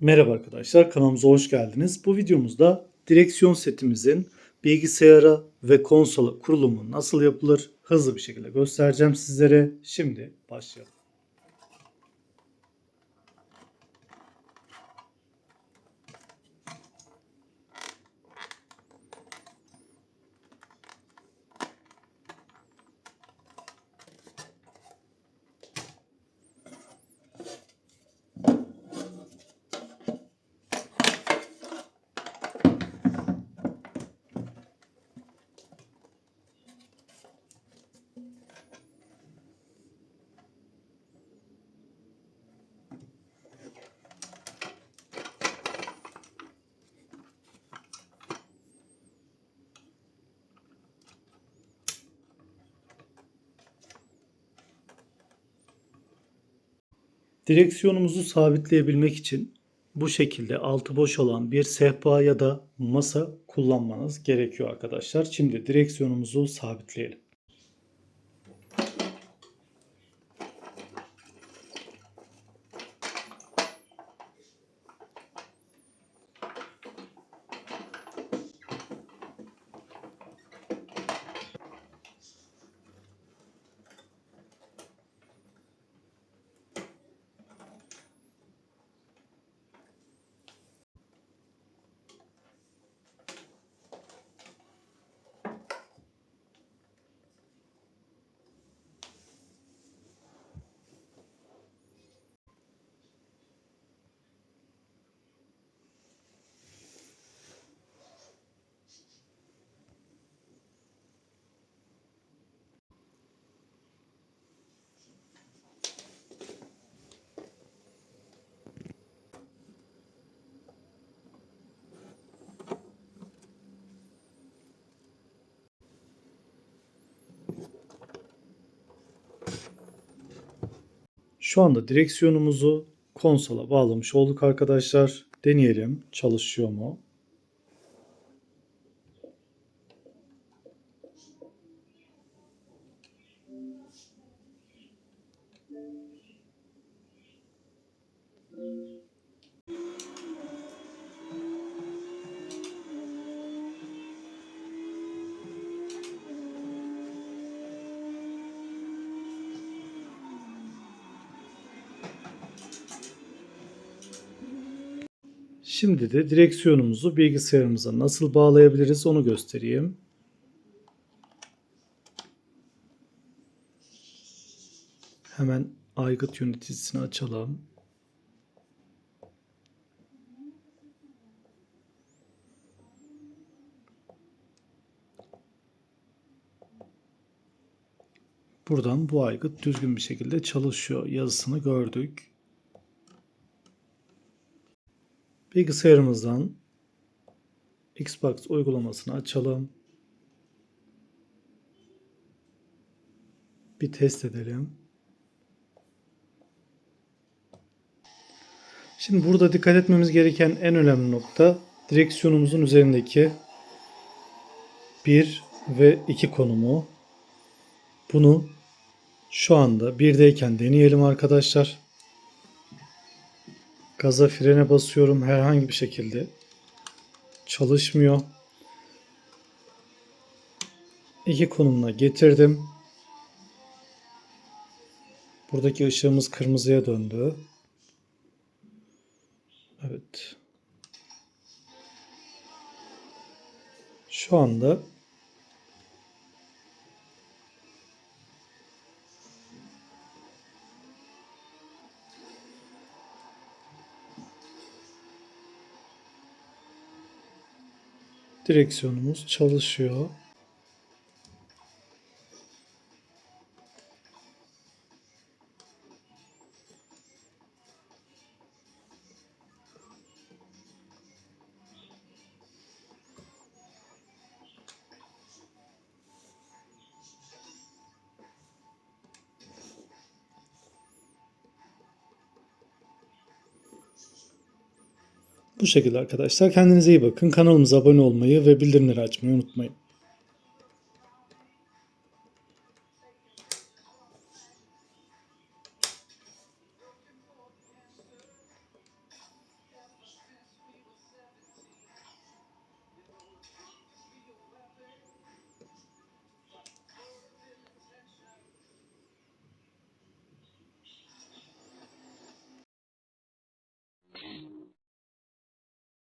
Merhaba arkadaşlar, kanalımıza hoş geldiniz. Bu videomuzda direksiyon setimizin bilgisayara ve konsola kurulumu nasıl yapılır hızlı bir şekilde göstereceğim sizlere. Şimdi başlayalım. Direksiyonumuzu sabitleyebilmek için bu şekilde altı boş olan bir sehpa ya da masa kullanmanız gerekiyor arkadaşlar. Şimdi direksiyonumuzu sabitleyelim. Şu anda direksiyonumuzu konsola bağlamış olduk arkadaşlar. Deneyelim çalışıyor mu? Şimdi de direksiyonumuzu bilgisayarımıza nasıl bağlayabiliriz onu göstereyim. Hemen aygıt yöneticisini açalım. Buradan bu aygıt düzgün bir şekilde çalışıyor. Yazısını gördük. Bilgisayarımızdan Xbox uygulamasını açalım. Bir test edelim. Şimdi burada dikkat etmemiz gereken en önemli nokta direksiyonumuzun üzerindeki 1 ve 2 konumu. Bunu şu anda 1'deyken deneyelim arkadaşlar. Gaza frene basıyorum herhangi bir şekilde. Çalışmıyor. İki konumuna getirdim. Buradaki ışığımız kırmızıya döndü. Evet. Şu anda direksiyonumuz çalışıyor. Bu şekilde arkadaşlar. Kendinize iyi bakın. Kanalımıza abone olmayı ve bildirimleri açmayı unutmayın.